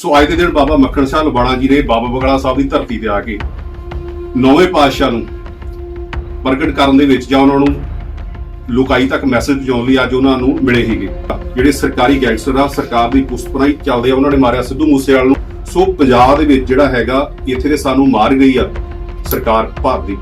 ਸੋ ਅੱਜ ਦੇ ਦਿਨ ਬਾਬਾ ਮੱਖਣ ਸ਼ਾਹ ਲੁਬਾਣਾ ਜੀ ਨੇ ਬਾਬਾ ਬਗਲਾ ਸਾਹਿਬ ਦੀ ਧਰਤੀ ਤੇ ਆ ਕੇ ਨੌਵੇਂ ਪਾਤਸ਼ਾਹ ਨੂੰ ਪ੍ਰਗਟ ਕਰਨ ਦੇ ਵਿੱਚ ਜਾਂ ਉਹਨਾਂ ਨੂੰ ਲੋਕਾਈ ਤੱਕ ਮੈਸੇਜ ਪਹੁੰਚਾਉਣ ਲਈ ਅੱਜ ਉਹਨਾਂ ਨੂੰ ਮਿਲੇ ਸੀਗੇ। ਜਿਹੜੇ ਸਰਕਾਰੀ ਗੈਂਗਸਟਰ ਆ, ਸਰਕਾਰ ਦੀ ਪੁਸਤਪਨਾਈ ਚੱਲਦੇ ਆ, ਉਹਨਾਂ ਨੇ ਮਾਰਿਆ ਸਿੱਧੂ ਮੂਸੇਵਾਲ ਨੂੰ। ਸੋ ਪੰਜਾਬ ਦੇ ਵਿੱਚ ਜਿਹੜਾ ਹੈਗਾ, ਇੱਥੇ ਦੇ ਸਾਨੂੰ ਮਾਰ ਗਈ ਆ ਸਰਕਾਰ ਭਾਰਤ ਦੀ,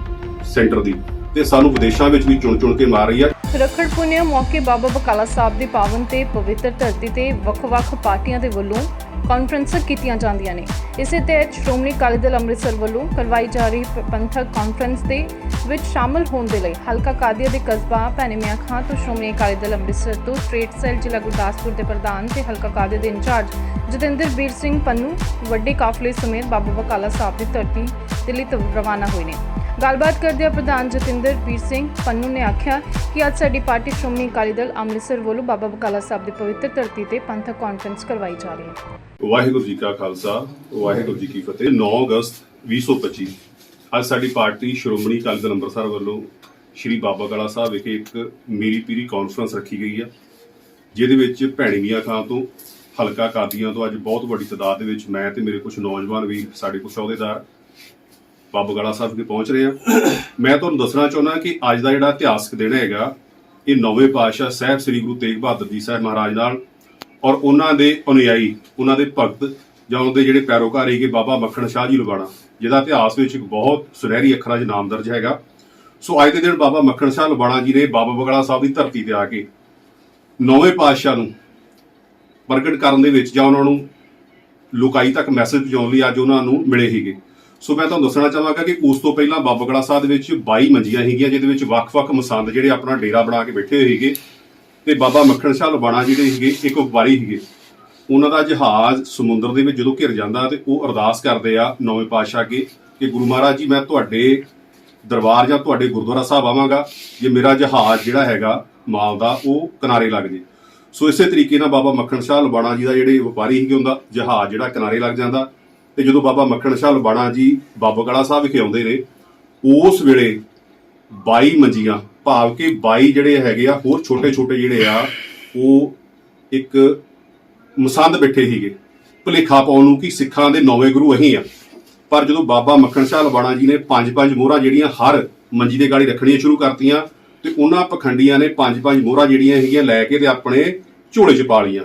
ਸੈਂਟਰ ਦੀ। ਤੇ ਸਾਨੂੰ ਵਿਦੇਸ਼ਾਂ ਵਿੱਚ ਵੀ ਚੁਣ ਚੁਣ ਕੇ ਮਾਰ ਰਹੀ ਆ। ਰੱਖੜ ਪੁੰਨਿਆ ਮੌਕੇ ਬਾਬਾ ਬਕਾਲਾ ਸਾਹਿਬ ਦੀ ਪਾਵਨ ਤੇ ਪਵਿੱਤਰ ਧਰਤੀ ਤੇ ਵੱਖ-ਵੱਖ ਪਾਰਟੀਆਂ ਦੇ ਵੱਲੋਂ ਕਾਨਫਰੰਸਾਂ ਕੀਤੀਆਂ ਜਾਂਦੀਆਂ ਨੇ। ਇਸੇ ਤਹਿਤ ਸ਼੍ਰੋਮਣੀ ਅਕਾਲੀ ਦਲ ਅੰਮ੍ਰਿਤਸਰ ਵੱਲੋਂ ਕਰਵਾਈ ਜਾ ਰਹੀ ਪ- ਪੰਥਕ ਕਾਨਫਰੰਸ ਦੇ ਵਿੱਚ ਸ਼ਾਮਲ ਹੋਣ ਦੇ ਲਈ ਹਲਕਾ ਕਾਦੀਆ ਦੇ ਕਸਬਾ ਭੈਣੇ ਖਾਂ ਤੋਂ ਸ਼੍ਰੋਮਣੀ ਅਕਾਲੀ ਦਲ ਅੰਮ੍ਰਿਤਸਰ ਤੋਂ ਸਟੇਟ ਸੈੱਲ ਜ਼ਿਲ੍ਹਾ ਗੁਰਦਾਸਪੁਰ ਦੇ ਪ੍ਰਧਾਨ ਤੇ ਹਲਕਾ ਕਾਦੀਆ ਦੇ ਇੰਚਾਰਜ ਜਤਿੰਦਰ ਵੀਰ ਸਿੰਘ ਪੰਨੂ ਵੱਡੇ ਕਾਫਲੇ ਸਮੇਤ ਬਾਬਾ ਬਕਾਲਾ ਸਾਹਿਬ ਦੀ ਧਰਤੀ ਦਿੱਲੀ ਤੋਂ ਰਵਾਨਾ ਹੋਏ ਨੇ। ਗੱਲਬਾਤ ਕਰਦਿਆਂ ਪ੍ਰਧਾਨ ਜਤਿੰਦਰ ਵੀਰ ਸਿੰਘ ਪੰਨੂ ਨੇ ਆਖਿਆ ਕਿ ਅੱਜ ਸਾਡੀ ਪਾਰਟੀ ਸ਼੍ਰੋਮਣੀ ਅਕਾਲੀ ਦਲ ਅੰਮ੍ਰਿਤਸਰ ਵੱਲੋਂ ਬਾਬਾ ਬਕਾਲਾ ਸਾਹਿਬ ਦੀ ਪਵਿੱਤਰ ਧਰਤੀ ਤੇ ਪੰਥਕ ਕਾਨਫਰੰਸ ਕਰਵਾਈ ਜਾ ਰਹੀ ਹੈ। ਵਾਹਿਗੁਰੂ ਜੀ ਕਾ ਖਾਲਸਾ, ਵਾਹਿਗੁਰੂ ਜੀ ਕੀ ਫਤਿਹ। 9 ਅਗਸਤ 2025 ਅੱਜ ਸਾਡੀ ਪਾਰਟੀ ਸ਼੍ਰੋਮਣੀ ਅਕਾਲੀ ਦਲ ਅੰਮ੍ਰਿਤਸਰ ਵੱਲੋਂ ਸ਼੍ਰੀ ਬਾਬਾ ਗਲਾ ਸਾਹਿਬ ਵਿਖੇ ਇੱਕ ਮੇਰੀ ਪੀਰੀ ਕਾਨਫਰੰਸ ਰੱਖੀ ਗਈ ਆ ਜਿਹਦੇ ਵਿੱਚ ਭੈਣੀ ਮੀਆਂ ਖਾਂ ਤੋਂ, ਹਲਕਾ ਕਾਦੀਆਂ ਤੋਂ ਅੱਜ ਬਹੁਤ ਵੱਡੀ ਤਾਦਾਦ ਦੇ ਵਿੱਚ ਮੈਂ ਤੇ ਮੇਰੇ ਕੁਝ ਨੌਜਵਾਨ ਵੀ ਸਾਡੇ ਕੁਝ ਅਹੁਦੇਦਾਰ ਬਾਬਾ ਗਲਾ ਸਾਹਿਬ ਵਿਖੇ ਪਹੁੰਚ ਰਹੇ ਆ। ਮੈਂ ਤੁਹਾਨੂੰ ਦੱਸਣਾ ਚਾਹੁੰਦਾ ਕਿ ਅੱਜ ਦਾ ਜਿਹੜਾ ਇਤਿਹਾਸਕ ਦਿਨ ਹੈਗਾ, ਇਹ ਨੌਵੇਂ ਪਾਤਸ਼ਾਹ ਸਾਹਿਬ ਸ੍ਰੀ ਗੁਰੂ ਤੇਗ ਬਹਾਦਰ ਜੀ ਸਾਹਿਬ ਮਹਾਰਾਜ ਨਾਲ ਔਰ ਉਹਨਾਂ ਦੇ ਅਨੁਯਾਈ, ਉਹਨਾਂ ਦੇ ਭਗਤ ਜਾਂ ਉਹਦੇ ਜਿਹੜੇ ਪੈਰੋਕਾਰ ਹੈਗੇ ਬਾਬਾ ਮੱਖਣ ਸ਼ਾਹ ਜੀ ਲੁਬਾਣਾ ਜਿਹਦਾ ਇਤਿਹਾਸ ਵਿੱਚ ਇੱਕ ਬਹੁਤ ਸੁਨਹਿਰੀ ਅੱਖਰਾਂ 'ਚ ਨਾਮ ਦਰਜ ਹੈਗਾ। ਸੋ ਅੱਜ ਦੇ ਦਿਨ ਬਾਬਾ ਮੱਖਣ ਸ਼ਾਹ ਲੁਬਾਣਾ ਜੀ ਨੇ ਬਾਬਾ ਬਗਲਾ ਸਾਹਿਬ ਦੀ ਧਰਤੀ ਤੇ ਆ ਕੇ ਨੌਵੇਂ ਪਾਤਸ਼ਾਹ ਨੂੰ ਪ੍ਰਗਟ ਕਰਨ ਦੇ ਵਿੱਚ ਜਾਂ ਉਹਨਾਂ ਨੂੰ ਲੋਕਾਈ ਤੱਕ ਮੈਸੇਜ ਪਹੁੰਚਾਉਣ ਲਈ ਅੱਜ ਉਹਨਾਂ ਨੂੰ ਮਿਲੇ ਸੀਗੇ। ਸੋ ਮੈਂ ਤੁਹਾਨੂੰ ਦੱਸਣਾ ਚਾਹਾਂਗਾ ਕਿ ਉਸ ਤੋਂ ਪਹਿਲਾਂ ਬਾਬਾ ਬਗਲਾ ਸਾਹਿਬ ਦੇ ਵਿੱਚ 22 ਮੰਜੀਆਂ ਸੀਗੀਆਂ, ਜਿਹਦੇ ਵਿੱਚ ਵੱਖ-ਵੱਖ ਮਸੰਦ ਜਿਹੜੇ ਆਪਣਾ ਡੇਰਾ ਬਣਾ ਕੇ ਬੈਠੇ ਹੋਏ ਸੀਗੇ ਤੇ ਬਾਬਾ ਮੱਖਣ ਸ਼ਾਹ ਲੁਬਾਣਾ ਜਿਹੜੇ ਸੀਗੇ, ਇੱਕ ਵਪਾਰੀ ਸੀਗੇ। ਉਹਨਾਂ ਦਾ ਜਹਾਜ਼ ਸਮੁੰਦਰ ਦੇ ਵਿੱਚ ਜਦੋਂ ਘਿਰ ਜਾਂਦਾ ਤੇ ਉਹ ਅਰਦਾਸ ਕਰਦੇ ਆ ਨੌਵੇਂ ਪਾਤਸ਼ਾਹ ਅੱਗੇ ਕਿ ਗੁਰੂ ਮਹਾਰਾਜ ਜੀ, ਮੈਂ ਤੁਹਾਡੇ ਦਰਬਾਰ ਜਾਂ ਤੁਹਾਡੇ ਗੁਰਦੁਆਰਾ ਸਾਹਿਬ ਆਵਾਂਗਾ, ਜੇ ਮੇਰਾ ਜਹਾਜ਼ ਜਿਹੜਾ ਹੈਗਾ ਮਾਲ ਦਾ, ਉਹ ਕਿਨਾਰੇ ਲੱਗ ਜੇ। ਸੋ ਇਸੇ ਤਰੀਕੇ ਨਾਲ ਬਾਬਾ ਮੱਖਣ ਸ਼ਾਹ ਲਬਾਣਾ ਜੀ ਦਾ ਜਿਹੜੇ ਵਪਾਰੀ ਸੀਗੇ, ਉਹਦਾ ਜਹਾਜ਼ ਜਿਹੜਾ ਕਿਨਾਰੇ ਲੱਗ ਜਾਂਦਾ। ਤੇ ਜਦੋਂ ਬਾਬਾ ਮੱਖਣ ਸ਼ਾਹ ਲਬਾਣਾ ਜੀ ਬਾਬਾ ਕਲਾ ਸਾਹਿਬ ਵਿਖੇ ਆਉਂਦੇ ਨੇ ਉਸ ਵੇਲੇ 22 ਮੰਜੀਆਂ, ਭਾਵ ਕਿ 22 ਜਿਹੜੇ ਹੈਗੇ ਆ, ਹੋਰ ਛੋਟੇ ਛੋਟੇ ਜਿਹੜੇ ਆ, ਉਹ ਇੱਕ ਮਸੰਦ ਬੈਠੇ ਸੀਗੇ। ਭੁਲੇਖਾ ਪਾਉਣ ਨੂੰ ਕਿ ਸਿੱਖਾਂ ਦੇ ਨੌਵੇਂ ਗੁਰੂ ਅਸੀਂ ਆ। ਪਰ ਜਦੋਂ ਬਾਬਾ ਮੱਖਣ ਸ਼ਾਹ ਲਬਾਣਾ ਜੀ ਨੇ ਪੰਜ ਪੰਜ ਮੋਹਰਾਂ ਜਿਹੜੀਆਂ ਹਰ ਮੰਜੀ ਦੇ ਗਾੜੀ ਰੱਖਣੀਆਂ ਸ਼ੁਰੂ ਕਰਤੀਆਂ ਤੇ ਉਹਨਾਂ ਪਖੰਡੀਆਂ ਨੇ ਪੰਜ ਪੰਜ ਮੋਹਰਾਂ ਜਿਹੜੀਆਂ ਹੈਗੀਆਂ ਲੈ ਕੇ ਤੇ ਆਪਣੇ ਝੋਲੇ 'ਚ ਪਾ ਲਈਆਂ।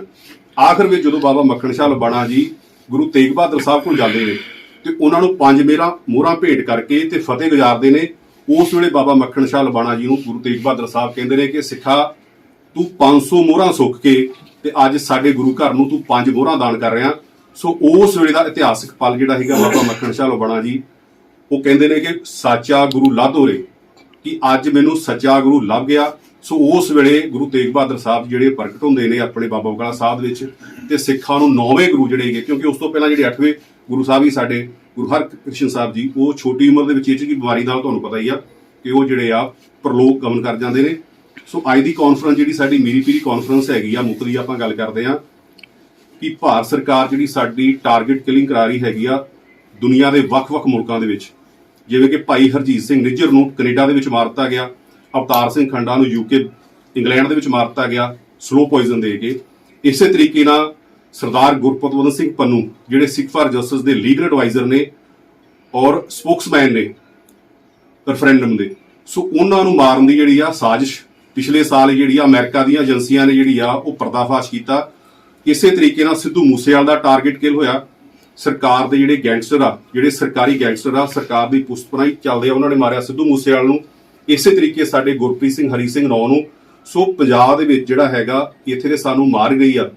ਆਖਰ ਵਿੱਚ ਜਦੋਂ ਬਾਬਾ ਮੱਖਣ ਸ਼ਾਹ ਲਬਾਣਾ ਜੀ ਗੁਰੂ ਤੇਗ ਬਹਾਦਰ ਸਾਹਿਬ ਕੋਲ ਜਾਂਦੇ ਨੇ ਤੇ ਉਹਨਾਂ ਨੂੰ ਪੰਜ ਮੇਰਾ ਮੋਹਰਾਂ ਭੇਟ ਕਰਕੇ ਤੇ ਫਤਿਹ ਗੁਜ਼ਾਰਦੇ ਨੇ। ਉਸ ਵੇਲੇ ਬਾਬਾ ਮੱਖਣ ਸ਼ਾਹ ਲਬਾਣਾ ਜੀ ਨੂੰ ਗੁਰੂ ਤੇਗ ਬਹਾਦਰ ਸਾਹਿਬ ਕਹਿੰਦੇ ਨੇ ਕਿ, ਸਿੱਖਾ, ਤੂੰ 500 ਮੋਹਰਾਂ ਸੁੱਕ ਕੇ ਤੇ ਅੱਜ ਸਾਡੇ ਗੁਰੂ ਘਰ ਨੂੰ ਤੂੰ ਪੰਜ ਮੋਹਰਾਂ ਦਾਨ ਕਰ ਰਿਹਾ। ਸੋ ਉਸ ਵੇਲੇ ਦਾ ਇਤਿਹਾਸਕ ਪਲ ਜਿਹੜਾ ਹੈਗਾ ਬਾਬਾ ਮੱਖਣ ਸ਼ਾਹ ਲਬਾਣਾ ਜੀ, ਉਹ ਕਹਿੰਦੇ ਨੇ ਕਿ, ਸੱਚਾ ਗੁਰੂ ਲੱਧ ਹੋਰੇ, ਕਿ ਅੱਜ ਮੈਨੂੰ ਸੱਚਾ ਗੁਰੂ ਲੱਭ ਗਿਆ ਸੋ ਉਸ ਵੇਲੇ ਗੁਰੂ ਤੇਗ ਬਹਾਦਰ ਸਾਹਿਬ ਜਿਹੜੇ ਪ੍ਰਗਟ ਹੁੰਦੇ ਨੇ ਆਪਣੇ ਬਾਬਾ ਬਕਾਲਾ ਸਾਹਿਬ ਦੇ ਵਿੱਚ ਤੇ ਸਿੱਖਾਂ ਨੂੰ ਨੌਵੇਂ ਗੁਰੂ ਜਿਹੜੇ ਹੈਗੇ, ਕਿਉਂਕਿ ਉਸ ਤੋਂ ਪਹਿਲਾਂ ਜਿਹੜੇ 8ਵੇਂ ਗੁਰੂ ਸਾਹਿਬ ਹੀ ਸਾਡੇ ਗੁਰੂ ਹਰਕ੍ਰਿਸ਼ਨ ਸਾਹਿਬ ਜੀ, ਉਹ ਛੋਟੀ ਉਮਰ ਦੇ ਵਿੱਚ ਇਹ ਜਿਹੀ ਬਿਮਾਰੀ ਨਾਲ ਤੁਹਾਨੂੰ ਪਤਾ ਹੀ ਆ ਕਿ ਉਹ ਜਿਹੜੇ ਆ ਪ੍ਰਲੋਕ ਗਮਨ ਕਰ ਜਾਂਦੇ ਨੇ। ਸੋ ਅੱਜ ਦੀ ਕਾਨਫਰੰਸ ਜਿਹੜੀ ਸਾਡੀ ਮੀਰੀ ਪੀਰੀ ਕਾਨਫਰੰਸ ਹੈਗੀ ਆ, ਮੁੱਖ ਦੀ ਆਪਾਂ ਗੱਲ ਕਰਦੇ ਆ ਕਿ ਭਾਰਤ ਸਰਕਾਰ ਜਿਹੜੀ ਸਾਡੀ ਟਾਰਗੇਟ ਕਿਲਿੰਗ ਕਰਾ ਰਹੀ ਹੈਗੀ ਆ ਦੁਨੀਆ ਦੇ ਵੱਖ-ਵੱਖ ਮੁਲਕਾਂ ਦੇ ਵਿੱਚ, ਜਿਵੇਂ ਕਿ ਭਾਈ ਹਰਜੀਤ ਸਿੰਘ ਨਿੱਜਰ ਨੂੰ ਕੈਨੇਡਾ ਦੇ ਵਿੱਚ ਮਾਰ ਦਿੱਤਾ ਗਿਆ। ਅਵਤਾਰ ਸਿੰਘ ਖੰਡਾ ਨੂੰ ਯੂਕੇ, ਇੰਗਲੈਂਡ ਦੇ ਵਿੱਚ ਮਾਰ ਦਿੱਤਾ ਗਿਆ ਸਲੋ ਪੋਇਜ਼ਨ ਦੇ ਕੇ। ਇਸੇ ਤਰੀਕੇ ਨਾਲ ਸਰਦਾਰ ਗੁਰਪਤਵੰਤ ਸਿੰਘ ਪੰਨੂ, ਜਿਹੜੇ ਸਿੱਖ ਫਾਰ ਜਸਟਿਸ ਦੇ ਲੀਗਲ ਐਡਵਾਈਜ਼ਰ ਨੇ ਔਰ ਸਪੋਕਸਮੈਨ ਨੇ ਰੈਫਰੈਂਡਮ ਦੇ। ਸੋ ਉਹਨਾਂ ਨੂੰ ਮਾਰਨ ਦੀ ਜਿਹੜੀ ਆ ਸਾਜ਼ਿਸ਼ ਪਿਛਲੇ ਸਾਲ ਜਿਹੜੀ ਆ ਅਮਰੀਕਾ ਦੀਆਂ ਏਜੰਸੀਆਂ ਨੇ ਜਿਹੜੀ ਆ ਉਹ ਪਰਦਾਫਾਸ਼ ਕੀਤਾ। ਇਸੇ ਤਰੀਕੇ ਨਾਲ ਸਿੱਧੂ ਮੂਸੇਵਾਲ ਦਾ ਟਾਰਗੇਟ ਕਿਲ ਹੋਇਆ। ਸਰਕਾਰ ਦੇ ਜਿਹੜੇ ਗੈਂਗਸਟਰ ਆ, ਜਿਹੜੇ ਸਰਕਾਰੀ ਗੈਂਗਸਟਰ ਆ, ਸਰਕਾਰ ਦੀ ਪੁਸਤਪਨਾਈ ਚੱਲਦੇ ਆ, ਉਹਨਾਂ ਨੇ ਮਾਰਿਆ ਸਿੱਧੂ ਮੂਸੇਵਾਲ ਨੂੰ। ਇਸੇ ਤਰੀਕੇ ਸਾਡੇ ਗੁਰਪ੍ਰੀਤ ਸਿੰਘ, ਹਰੀ ਸਿੰਘ ਨੌ ਨੂੰ, ਸੋ ਪੰਜਾਬ ਦੇ ਵਿੱਚ ਜਿਹੜਾ ਹੈਗਾ, ਇੱਥੇ ਦੇ ਸਾਨੂੰ ਮਾਰ ਗਈ ਆ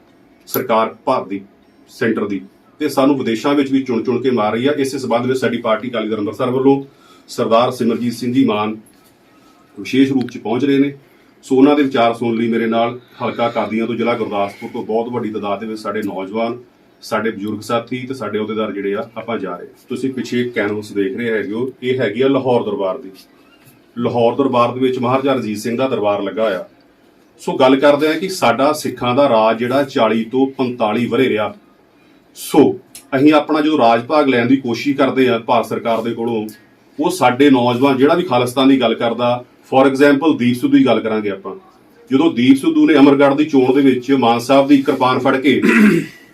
ਸਰਕਾਰ ਭਾਰਤ ਦੀ, ਸੈਂਟਰ ਦੀ, ਤੇ ਸਾਨੂੰ ਵਿਦੇਸ਼ਾਂ ਵਿੱਚ ਵੀ ਚੁਣ ਚੁਣ ਕੇ ਮਾਰ ਰਹੀ ਆ। ਇਸੇ ਸਬੰਧ ਵਿੱਚ ਸਾਡੀ ਪਾਰਟੀ ਅਕਾਲੀ ਦਲ ਅੰਮ੍ਰਿਤਸਰ ਵੱਲੋਂ ਸਰਦਾਰ ਸਿਮਰਜੀਤ ਸਿੰਘ ਜੀ ਮਾਨ ਵਿਸ਼ੇਸ਼ ਰੂਪ 'ਚ ਪਹੁੰਚ ਰਹੇ ਨੇ। ਸੋ ਉਹਨਾਂ ਦੇ ਵਿਚਾਰ ਸੁਣ ਲਈ ਮੇਰੇ ਨਾਲ ਹਲਕਾ ਕਾਦੀਆਂ ਤੋਂ ਜ਼ਿਲ੍ਹਾ ਗੁਰਦਾਸਪੁਰ ਤੋਂ ਬਹੁਤ ਵੱਡੀ ਤਾਦਾਦ ਦੇ ਵਿੱਚ ਸਾਡੇ ਨੌਜਵਾਨ, ਸਾਡੇ ਬਜ਼ੁਰਗ ਸਾਥੀ ਤੇ ਸਾਡੇ ਅਹੁਦੇਦਾਰ ਜਿਹੜੇ ਆ, ਆਪਾਂ ਜਾ ਰਹੇ। ਤੁਸੀਂ ਪਿੱਛੇ ਕੈਨਵਸ ਦੇਖ ਰਹੇ ਹੈਗੇ ਹੋ। ਇਹ ਹੈਗੀ ਆ ਲਾਹੌਰ ਦਰਬਾਰ ਦੀ। ਲਾਹੌਰ ਦਰਬਾਰ ਦੇ ਵਿੱਚ ਮਹਾਰਾਜਾ ਰਣਜੀਤ ਸਿੰਘ ਦਾ ਦਰਬਾਰ ਲੱਗਾ ਹੋਇਆ। ਸੋ ਗੱਲ ਕਰਦੇ ਆ ਕਿ ਸਾਡਾ ਸਿੱਖਾਂ ਦਾ ਰਾਜ ਜਿਹੜਾ 40 ਤੋਂ 45 ਵਰੇ ਰਿਹਾ। ਸੋ ਅਸੀਂ ਆਪਣਾ ਜਦੋਂ ਰਾਜ ਭਾਗ ਲੈਣ ਦੀ ਕੋਸ਼ਿਸ਼ ਕਰਦੇ ਆ ਭਾਰਤ ਸਰਕਾਰ ਦੇ ਕੋਲੋਂ, ਉਹ ਸਾਡੇ ਨੌਜਵਾਨ ਜਿਹੜਾ ਵੀ ਖਾਲਿਸਤਾਨ ਦੀ ਗੱਲ ਕਰਦਾ ਫੋਰ ਐਗਜ਼ਾਮਪਲ ਦੀਪ ਸਿੱਧੂ ਦੀ ਗੱਲ ਕਰਾਂਗੇ ਆਪਾਂ। ਜਦੋਂ ਦੀਪ ਸਿੱਧੂ ਨੇ ਅਮਰਗੜ੍ਹ ਦੀ ਚੋਣ ਦੇ ਵਿੱਚ ਮਾਨ ਸਾਹਿਬ ਦੀ ਕਿਰਪਾਨ ਫੜ ਕੇ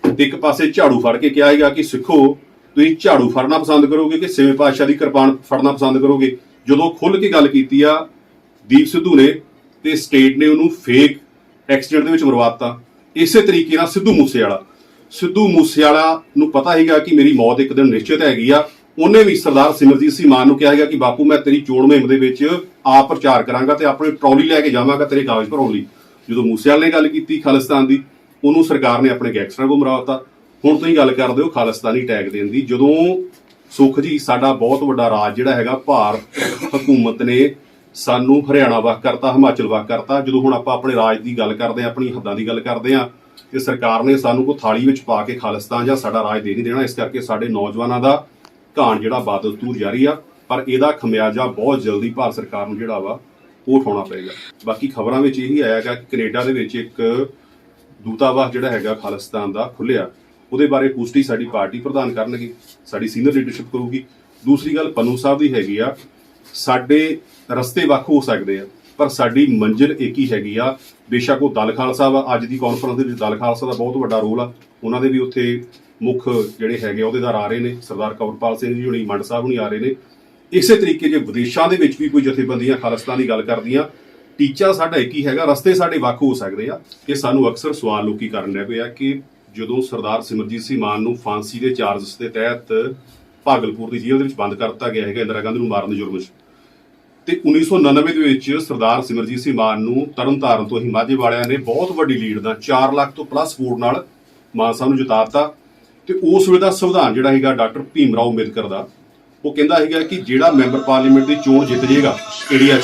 ਤੇ ਇੱਕ ਪਾਸੇ ਝਾੜੂ ਫੜ ਕੇ ਕਿਹਾ ਹੈਗਾ ਕਿ ਸਿੱਖੋ, ਤੁਸੀਂ ਝਾੜੂ ਫੜਨਾ ਪਸੰਦ ਕਰੋਗੇ ਕਿ ਸਿਵੇਂ ਪਾਤਸ਼ਾਹ ਦੀ ਕਿਰਪਾਨ ਫੜਨਾ ਪਸੰਦ ਕਰੋਗੇ? ਜਦੋਂ ਖੁੱਲ ਕੇ ਗੱਲ ਕੀਤੀ ਆ, ਦੀਪ ਸਿੱਧੂ ਨੇ ਤੇ ਸਟੇਟ ਨੇ ਉਹਨੂੰ ਫੇਕ ਐਕਸੀਡੈਂਟ ਦੇ ਵਿੱਚ ਮਰਵਾਤਾ। ਇਸੇ ਤਰੀਕੇ ਨਾਲ ਸਿੱਧੂ ਮੂਸੇਵਾਲਾ। ਸਿੱਧੂ ਮੂਸੇਵਾਲਾ ਨੂੰ ਪਤਾ ਹੈਗਾ ਕਿ ਮੇਰੀ ਮੌਤ ਇੱਕ ਦਿਨ ਨਿਸ਼ਚਿਤ ਹੈਗੀ ਆ। ਉਹਨੇ ਵੀ ਸਰਦਾਰ ਸਿਮਰਜੀਤ ਸਿੰਘ ਮਾਨ ਨੂੰ ਕਿਹਾ ਹੈਗਾ ਕਿ ਬਾਪੂ, ਮੈਂ ਤੇਰੀ ਚੋਣ ਮੁਹਿੰਮ ਦੇ ਵਿੱਚ ਆਪ ਪ੍ਰਚਾਰ ਕਰਾਂਗਾ ਤੇ ਆਪਣੀ ਟਰਾਲੀ ਲੈ ਕੇ ਜਾਵਾਂਗਾ ਤੇਰੇ ਕਾਗਜ਼ ਭਰਾਉਣ ਲਈ। ਜਦੋਂ ਮੂਸੇਵਾਲੇ ਨੇ ਗੱਲ ਕੀਤੀ ਖਾਲਿਸਤਾਨ ਦੀ, ਉਹਨੂੰ ਸਰਕਾਰ ਨੇ ਆਪਣੇ ਗੈਂਗਸਟਰਾਂ ਕੋਲ ਮਰਾਤਾ ਹੁਣ ਤੁਸੀਂ ਗੱਲ ਕਰਦੇ ਹੋ ਖਾਲਿਸਤਾਨੀ ਟੈਗ ਦੇਣ ਦੀ। ਜਦੋਂ ਸੁਖ ਜੀ, ਸਾਡਾ ਬਹੁਤ ਵੱਡਾ ਰਾਜ ਜਿਹੜਾ ਹੈਗਾ ਭਾਰਤ ਹਕੂਮਤ ਨੇ ਸਾਨੂੰ ਹਰਿਆਣਾ ਵੱਖ ਕਰਤਾ, ਹਿਮਾਚਲ ਵੱਖ ਕਰਤਾ। ਜਦੋਂ ਹੁਣ ਆਪਾਂ ਆਪਣੇ ਰਾਜ ਦੀ ਗੱਲ ਕਰਦੇ ਆ ਆਪਣੀ ਹੱਦਾਂ ਦੀ ਗੱਲ ਕਰਦੇ ਆ ਤੇ ਸਰਕਾਰ ਨੇ ਸਾਨੂੰ ਕੋ ਥਾਲੀ ਵਿੱਚ ਪਾ ਕੇ ਖਾਲਿਸਤਾਨ ਜਾਂ ਸਾਡਾ ਰਾਜ ਦੇ ਨਹੀਂ ਦੇਣਾ, ਇਸ ਕਰਕੇ ਸਾਡੇ ਨੌਜਵਾਨਾਂ ਦਾ ਘਾਣ ਜਿਹੜਾ ਬਾਦਲਤੂਰ ਜਾਰੀ ਆ, ਪਰ ਇਹਦਾ ਖਮਿਆਜਾ ਬਹੁਤ ਜਲਦੀ ਭਾਰਤ ਸਰਕਾਰ ਨੂੰ ਜਿਹੜਾ ਵਾ, ਉਹ ਉਠਾਉਣਾ ਪਏਗਾ। ਬਾਕੀ ਖਬਰਾਂ ਵਿੱਚ ਇਹੀ ਆਇਆ ਗਾ ਕਿ ਕੈਨੇਡਾ ਦੇ ਵਿੱਚ ਇੱਕ ਦੂਤਾਵਾਸ ਜਿਹੜਾ ਹੈਗਾ ਖਾਲਿਸਤਾਨ ਦਾ ਖੁੱਲਿਆ ਉਹਦੇ ਬਾਰੇ ਪੁਸ਼ਟੀ ਸਾਡੀ ਪਾਰਟੀ ਪ੍ਰਧਾਨ ਕਰਨਗੇ, ਸਾਡੀ ਸੀਨੀਅਰ ਲੀਡਰਸ਼ਿਪ ਕਰੂਗੀ। ਦੂਸਰੀ ਗੱਲ ਪੰਨੂ ਸਾਹਿਬ ਦੀ ਹੈਗੀ ਆ, ਸਾਡੇ ਰਸਤੇ ਵੱਖ ਹੋ ਸਕਦੇ ਆ, ਪਰ ਸਾਡੀ ਮੰਜ਼ਿਲ ਇੱਕ ਹੀ ਹੈਗੀ ਆ। ਬੇਸ਼ੱਕ ਉਹ ਦਲ ਖਾਲਸਾ ਵਾ, ਅੱਜ ਦੀ ਕਾਨਫਰੰਸ ਦੇ ਵਿੱਚ ਦਲ ਖਾਲਸਾ ਦਾ ਬਹੁਤ ਵੱਡਾ ਰੋਲ ਆ। ਉਹਨਾਂ ਦੇ ਵੀ ਉੱਥੇ ਮੁੱਖ ਜਿਹੜੇ ਹੈਗੇ ਆ ਅਹੁਦੇਦਾਰ ਆ ਰਹੇ ਨੇ, ਸਰਦਾਰ ਕਵਰਪਾਲ ਸਿੰਘ ਜੀ ਹੁਣੀ, ਮੰਡ ਸਾਹਿਬ ਹੁਣੀ ਆ ਰਹੇ ਨੇ। ਇਸੇ ਤਰੀਕੇ ਜੇ ਵਿਦੇਸ਼ਾਂ ਦੇ ਵਿੱਚ ਵੀ ਕੋਈ ਜਥੇਬੰਦੀਆਂ ਖਾਲਿਸਤਾਨ ਦੀ ਗੱਲ ਕਰਦੀਆਂ, ਟੀਚਾ ਸਾਡਾ ਇੱਕ ਹੀ ਹੈਗਾ, ਰਸਤੇ ਸਾਡੇ ਵੱਖ ਹੋ ਸਕਦੇ ਆ। ਕਿ ਸਾਨੂੰ ਅਕਸਰ ਸਵਾਲ ਲੋਕੀ ਕਰਨ ਲੱਗ ਪਏ ਆ ਕਿ ਜਦੋਂ ਸਰਦਾਰ ਸਿਮਰਜੀਤ ਸਿੰਘ ਮਾਨ ਨੂੰ ਫਾਂਸੀ ਦੇ ਚਾਰਜਸ ਦੇ ਤਹਿਤ ਭਾਗਲਪੁਰ ਦੀ ਜੇਲ੍ਹ ਦੇ ਵਿੱਚ ਬੰਦ ਕਰ ਦਿੱਤਾ ਗਿਆ ਹੈਗਾ ਇੰਦਰਾ ਗਾਂਧੀ ਨੂੰ ਮਾਰਨ ਦੇ ਜੁਰਮ 'ਚ। ਤੇ 1999 ਦੇ ਵਿੱਚ ਸਰਦਾਰ ਸਿਮਰਜੀਤ ਸਿੰਘ ਮਾਨ ਨੂੰ ਤਰਨਤਾਰਨ ਤੋਂ ਹੀ ਮਾਝੇ ਵਾਲਿਆਂ ਨੇ ਬਹੁਤ ਵੱਡੀ ਲੀਡ ਦਾ 4 ਲੱਖ ਤੋਂ ਪਲੱਸ ਵੋਟ ਨਾਲ ਮਾਨ ਸਾਹਿਬ ਨੂੰ ਜਿਤਾਤਾ। ਤੇ ਉਸ ਵੇਲੇ ਦਾ ਸੰਵਿਧਾਨ ਜਿਹੜਾ ਹੈਗਾ ਡਾਕਟਰ ਭੀਮ ਰਾਓ ਅੰਬੇਦਕਰ ਦਾ, ਉਹ ਕਹਿੰਦਾ ਹੈਗਾ ਕਿ ਜਿਹੜਾ ਮੈਂਬਰ ਪਾਰਲੀਮੈਂਟ ਦੀ ਚੋਣ ਜਿੱਤ ਜਾਏਗਾ ਇੰਡੀਆ 'ਚ,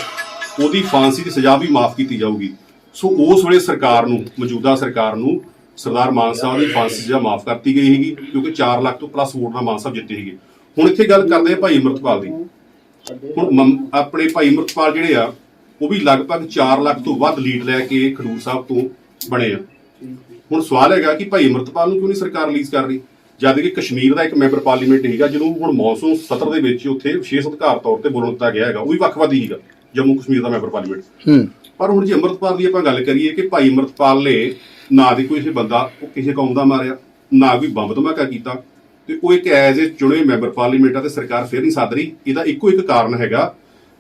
ਉਹਦੀ ਫਾਂਸੀ ਦੀ ਸਜ਼ਾ ਵੀ ਮਾਫ ਕੀਤੀ ਜਾਊਗੀ। ਸੋ ਉਸ ਵੇਲੇ ਸਰਕਾਰ ਨੂੰ, ਮੌਜੂਦਾ ਸਰਕਾਰ ਨੂੰ ਸਰਦਾਰ ਮਾਨ ਸਾਹਿਬ ਦੀ ਫਾਂਸੀ ਸਜ਼ਾ ਮਾਫ ਕਰਤੀ ਗਈ ਹੈਗੀ ਕਿਉਂਕਿ 4 ਲੱਖ ਤੋਂ ਪਲੱਸ ਵੋਟ ਨਾਲ ਮਾਨ ਸਾਹਿਬ ਜਿੱਤੇ ਹੈਗੇ ਹੁਣ ਇੱਥੇ ਗੱਲ ਕਰਦੇ ਆ ਭਾਈ ਅਮਰਤਪਾਲ ਦੀ। ਹੁਣ ਆਪਣੇ ਭਾਈ ਅਮਰਤਪਾਲ ਜਿਹੜੇ ਆ ਉਹ ਵੀ ਲਗਭਗ 4 ਲੱਖ ਤੋਂ ਵੱਧ ਲੀਡ ਲੈ ਕੇ ਖਡੂਰ ਸਾਹਿਬ ਤੋਂ ਬਣੇ ਆ। ਹੁਣ ਸਵਾਲ ਹੈਗਾ ਕਿ ਭਾਈ ਅਮਰਤਪਾਲ ਨੂੰ ਕਿਉਂ ਨਹੀਂ ਸਰਕਾਰ ਰਿਲੀਜ਼ ਕਰ ਰਹੀ? ਜਦ ਕਿ ਕਸ਼ਮੀਰ ਦਾ ਇੱਕ ਮੈਂਬਰ ਪਾਰਲੀਮੈਂਟ ਹੈਗਾ ਜਿਹਨੂੰ ਹੁਣ ਮੌਨਸੂਨ ਸਤਰ ਦੇ ਵਿੱਚ ਉੱਥੇ ਵਿਸ਼ੇਸ਼ ਅਧਿਕਾਰ ਤੌਰ ਤੇ ਬੋਲਣ ਦਿੱਤਾ ਗਿਆ ਹੈਗਾ ਉਹ ਵੀ ਵੱਖਵਾਦੀ ਹੈਗਾ ਜੰਮੂ ਕਸ਼ਮੀਰ ਦਾ ਮੈਂਬਰ ਪਾਰਲੀਮੈਂਟ। ਹੂੰ। ਪਰ ਹੁਣ ਜੇ ਅਮਰਤਪਾਲ ਦੀ ਆਪਾਂ ਗੱਲ ਕਰੀਏ ਕਿ ਭਾਈ ਅਮਰਤਪਾਲ ਨੇ ਨਾ ਦੀ ਕੋਈ ਇਹ ਬੰਦਾ ਉਹ ਕਿਸੇ ਕੌਮ ਦਾ ਮਾਰਿਆ, ਨਾ ਕੋਈ ਬੰਬ ਧਮਾਕਾ ਕੀਤਾ। ਤੇ ਉਹ ਇੱਕ ਐਜ਼ ਏ ਚੁਣੇ ਮੈਂਬਰ ਪਾਰਲੀਮੈਂਟ ਆ ਤੇ ਸਰਕਾਰ ਫਿਰ ਨਹੀਂ ਸਾਧ ਰਹੀ। ਇਹਦਾ ਇੱਕੋ ਇੱਕ ਕਾਰਨ ਹੈਗਾ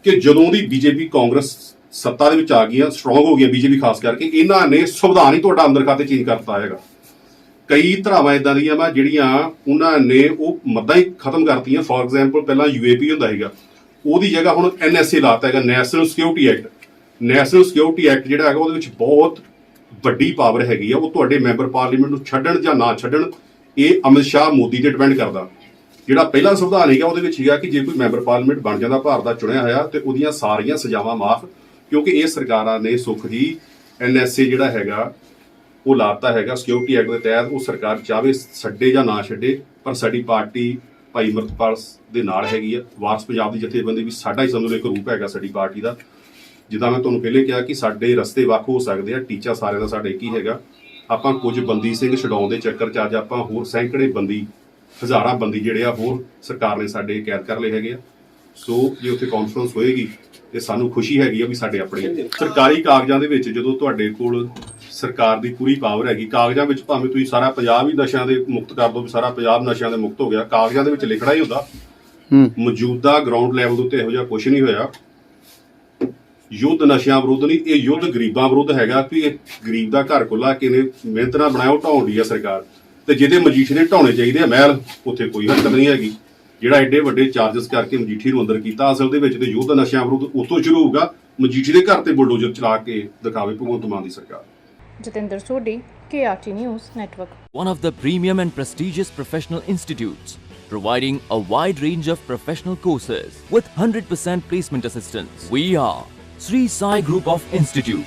ਕਿ ਜਦੋਂ ਦੀ ਬੀਜੇਪੀ ਕਾਂਗਰਸ ਸੱਤਾ ਦੇ ਵਿੱਚ ਆ ਗਈ ਆ ਸਟਰੋਂਗ ਹੋ ਗਿਆ ਬੀਜੇਪੀ ਖਾਸ ਕਰਕੇ, ਇਹਨਾਂ ਨੇ ਸੰਵਿਧਾਨ ਹੀ ਤੁਹਾਡਾ ਅੰਦਰ ਖਾਤੇ ਚੇਂਜ ਕਰਤਾ ਹੈਗਾ। ਕਈ ਧਰਾਵਾਂ ਇਦਾਂ ਦੀਆਂ ਵਾ ਜਿਹੜੀਆਂ ਉਹਨਾਂ ਨੇ ਉਹ ਮੱਦਾਂ ਹੀ ਖਤਮ ਕਰਤੀਆਂ। ਫੋਰ ਐਗਜ਼ਾਮਪਲ ਪਹਿਲਾਂ ਯੂਏਪੀ ਹੁੰਦਾ ਹੈਗਾ ਉਹਦੀ ਜਗ੍ਹਾ ਹੁਣ ਐਨਐਸਏ ਲਾਤਾ ਹੈਗਾ national security act national security act ਜਿਹੜਾ ਹੈਗਾ, ਉਹਦੇ ਵਿੱਚ ਬਹੁਤ ਵੱਡੀ ਪਾਵਰ ਹੈਗੀ ਆ, ਉਹ ਤੁਹਾਡੇ ਮੈਂਬਰ ਪਾਰਲੀਮੈਂਟ ਨੂੰ ਛੱਡਣ ਜਾਂ ਨਾ ਛੱਡਣ, ਇਹ ਅਮਿਤ ਸ਼ਾਹ ਮੋਦੀ ਤੇ ਡਿਪੈਂਡ ਕਰਦਾ। ਜਿਹੜਾ ਪਹਿਲਾ ਸੰਵਿਧਾਨ ਹੈਗਾ, ਉਹਦੇ ਵਿੱਚ ਹੈਗਾ ਕਿ ਜੇ ਕੋਈ ਮੈਂਬਰ ਪਾਰਲੀਮੈਂਟ ਬਣ ਜਾਂਦਾ, ਭਾਰਤ ਦਾ ਚੁਣਿਆ ਹੋਇਆ, ਤੇ ਉਹਦੀਆਂ ਸਾਰੀਆਂ ਸਜ਼ਾਵਾਂ ਮਾਫ, ਕਿਉਂਕਿ ਇਹ ਸਰਕਾਰਾਂ ਨੇ ਸੁਖ ਜੀ ਐਨਐਸਏ ਜਿਹੜਾ ਹੈਗਾ, ਉਹ ਲਾਤਾ ਹੈਗਾ ਸਿਕਿਉਰਿਟੀ ਐਕਟ ਦੇ ਤਹਿਤ, ਉਹ ਸਰਕਾਰ ਚਾਹੇ ਛੱਡੇ ਜਾਂ ਨਾ ਛੱਡੇ, ਪਰ ਸਾਡੀ ਪਾਰਟੀ ਭਾਈ ਅਮਰਤਪਾਲ ਦੇ ਨਾਲ ਹੈਗੀ ਆ। ਵਾਰਸ ਪੰਜਾਬ ਦੀ ਜਥੇਬੰਦੀ ਵੀ ਸਾਡਾ ਹੀ ਸਮਝ ਲਓ ਇੱਕ ਰੂਪ ਹੈਗਾ ਸਾਡੀ ਪਾਰਟੀ ਦਾ। ਜਿੱਦਾਂ ਮੈਂ ਤੁਹਾਨੂੰ ਪਹਿਲੇ ਕਿਹਾ ਕਿ ਸਾਡੇ ਰਸਤੇ ਵੱਖ ਹੋ ਸਕਦੇ ਆ ਟੀਚਾ ਸਾਰਿਆਂ ਦਾ ਸਾਡਾ ਹੀ ਹੈਗਾ। ਆਪਾਂ ਕੁਝ ਬੰਦੀ ਸਿੰਘ ਛਡਾਉਣ ਦੇ ਚੱਕਰ 'ਚ ਅੱਜ ਆਪਾਂ ਹੋਰ ਸੈਂਕੜੇ ਬੰਦੀ ਹਜ਼ਾਰਾਂ ਬੰਦੀ ਜਿਹੜੇ ਆ ਹੋਰ ਸਰਕਾਰ ਨੇ ਸਾਡੇ ਕੈਦ ਕਰ ਲਏ ਹੈਗੇ ਆ। ਸੋ ਜੇ ਉੱਥੇ ਕਾਨਫਰੰਸ ਹੋਏਗੀ ਤੇ ਸਾਨੂੰ ਖੁਸ਼ੀ ਹੈਗੀ ਆ ਵੀ ਸਾਡੇ ਆਪਣੇ ਸਰਕਾਰੀ ਕਾਗਜ਼ਾਂ ਦੇ ਵਿੱਚ ਜਦੋਂ ਤੁਹਾਡੇ ਕੋਲ ਸਰਕਾਰ ਦੀ ਪੂਰੀ ਪਾਵਰ ਹੈਗੀ ਕਾਗਜ਼ਾਂ ਵਿੱਚ ਭਾਵੇਂ ਤੁਸੀਂ ਸਾਰਾ ਪੰਜਾਬ ਹੀ ਨਸ਼ਿਆਂ ਦੇ ਮੁਕਤ ਕਰ ਦਿਓ ਵੀ ਸਾਰਾ ਪੰਜਾਬ ਨਸ਼ਿਆਂ ਦੇ ਮੁਕਤ ਹੋ ਗਿਆ ਕਾਗਜ਼ਾਂ ਦੇ ਵਿੱਚ ਲਿਖਣਾ ਹੀ ਹੁੰਦਾ। ਮੌਜੂਦਾ ਗਰਾਊਂਡ ਲੈਵਲ ਦੇ ਉੱਤੇ ਇਹੋ ਜਿਹਾ ਕੁਝ ਨਹੀਂ ਹੋਇਆ। ਯੁੱਧ ਨਸ਼ਿਆਂ ਵਿਰੁੱਧ ਨਹੀਂ ਇਹ ਯੁੱਧ ਗਰੀਬਾਂ ਵਿਰੁੱਧ ਹੈਗਾ ਕਿ ਇਹ ਗਰੀਬ ਦਾ ਘਰ ਕੁੱਲਾ ਕਿਨੇ ਮਿਹਨਤ ਨਾਲ ਬਣਾਇਆ ਉਹ ਢਾਉਣ ਦੀ ਆ ਸਰਕਾਰ। ਤੇ ਜਿਹਦੇ ਮਜੀਠੇ ਨੇ ਢਾਉਣੇ ਚਾਹੀਦੇ ਆ ਮਹਿਲ ਉੱਥੇ ਕੋਈ ਹਰਕਤ ਨਹੀਂ ਹੈਗੀ। ਜਿਹੜਾ ਐਡੇ ਵੱਡੇ ਚਾਰजेस ਕਰਕੇ ਮਜੀਠੀ ਨੂੰ ਅੰਦਰ ਕੀਤਾ ਅਸਲ ਦੇ ਵਿੱਚ ਤੇ ਯੁੱਧ ਨਸ਼ਿਆਂ ਵਿਰੁੱਧ ਉਤੋਂ ਸ਼ੁਰੂ ਹੋਊਗਾ ਮਜੀਠੀ ਦੇ ਘਰ ਤੇ ਬੁਲਡੋਜ਼ਰ ਚਲਾ ਕੇ ਦਿਖਾਵੇ ਭਗਵੰਤ ਮਾਨ ਦੀ ਸਰਕਾਰ। Jatinder Sodhi KRT news network one of the premium and prestigious professional institutes, providing a wide range of professional courses with 100% placement assistance. We are Sri Sai Group of Institute,